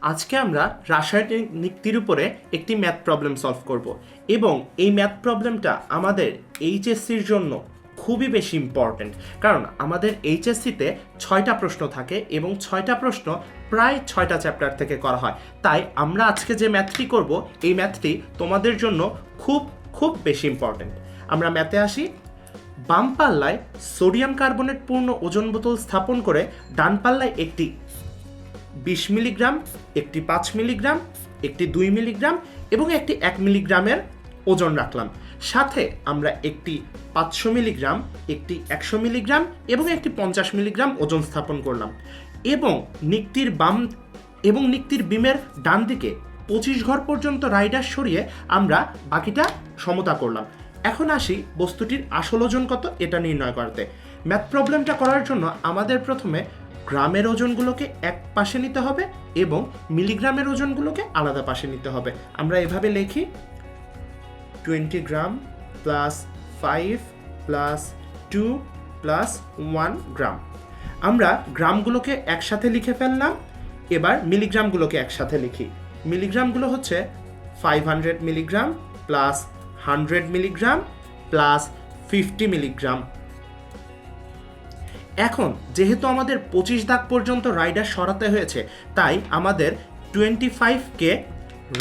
আজকে আমরা রাসায়নিক নিক্তির উপরে একটি ম্যাথ প্রবলেম সলভ করব এবং এই ম্যাথ প্রবলেমটা আমাদের এইচএসসির জন্য খুবই বেশি ইম্পর্ট্যান্ট কারণ আমাদের এইচএসসিতে ছয়টা প্রশ্ন থাকে এবং ছয়টা প্রশ্ন প্রায় ছয়টা চ্যাপ্টার থেকে করা হয়। তাই আমরা আজকে যে ম্যাথটি করব, এই ম্যাথটি তোমাদের জন্য খুব খুব বেশি ইম্পর্ট্যান্ট আমরা ম্যাথে আসি। বাম পাল্লায় সোডিয়াম কার্বনেট পূর্ণ ওজন বোতল স্থাপন করে ডান পাল্লায় একটি বিশ মিলিগ্রাম, একটি পাঁচ মিলিগ্রাম, একটি দুই মিলিগ্রাম এবং একটি এক মিলিগ্রামের ওজন রাখলাম। সাথে আমরা একটি পাঁচশো মিলিগ্রাম, একটি একশো মিলিগ্রাম এবং একটি পঞ্চাশ মিলিগ্রাম ওজন স্থাপন করলাম এবং নিকটির বাম এবং নিকটির বিমের ডান দিকে পঁচিশ ঘর পর্যন্ত রাইডার সরিয়ে আমরা বাকিটা সমতা করলাম। এখন আসি বস্তুটির আসল ওজন কত, এটা নির্ণয় করতে। ম্যাথ প্রবলেমটা করার জন্য আমাদের প্রথমে গ্রামের ওজনগুলোকে এক পাশে নিতে হবে এবং মিলিগ্রামের ওজনগুলোকে আলাদা পাশে নিতে হবে। আমরা এভাবে লিখি twenty gram plus five plus two plus one gram আমরা গ্রামগুলোকে একসাথে লিখে ফেললাম, এবার মিলিগ্রামগুলোকে একসাথে লিখি। মিলিগ্রামগুলো হচ্ছে five hundred milligram plus hundred milligram plus fifty milligram এখন যেহেতু আমাদের পঁচিশ দাগ পর্যন্ত রাইডার সরাতে হয়েছে, তাই আমাদের টোয়েন্টি ফাইভকে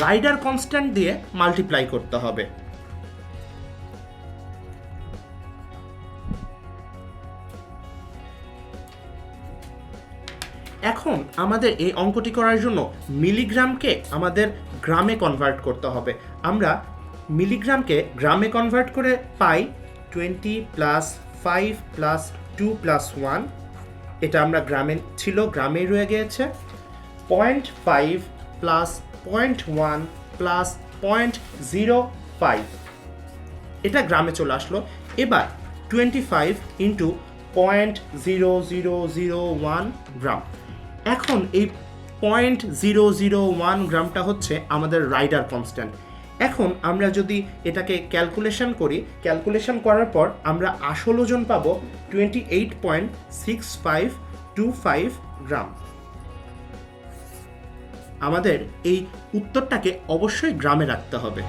রাইডার কনস্ট্যান্ট দিয়ে মাল্টিপ্লাই করতে হবে। এখন আমাদের এই অঙ্কটি করার জন্য মিলিগ্রামকে আমাদের গ্রামে কনভার্ট করতে হবে। আমরা মিলিগ্রামকে গ্রামে কনভার্ট করে পাই twenty plus five plus two plus one এটা আমরা গ্রামে ছিল, গ্রামেই রয়ে গিয়েছে। Point five plus point one plus point zero five এটা গ্রামে চলে আসলো। এবার twenty five into point zero zero zero one gram এখন এই পয়েন্ট জিরো জিরো ওয়ান গ্রামটা হচ্ছে আমাদের রাইডার কনস্ট্যান্ট এখন আমরা যদি এটাকে ক্যালকুলেশন করি ক্যালকুলেশন করার পর আমরা আসল ওজন পাবো twenty eight point six five two five gram. আমাদের এই উত্তরটাকে অবশ্যই গ্রামে রাখতে হবে।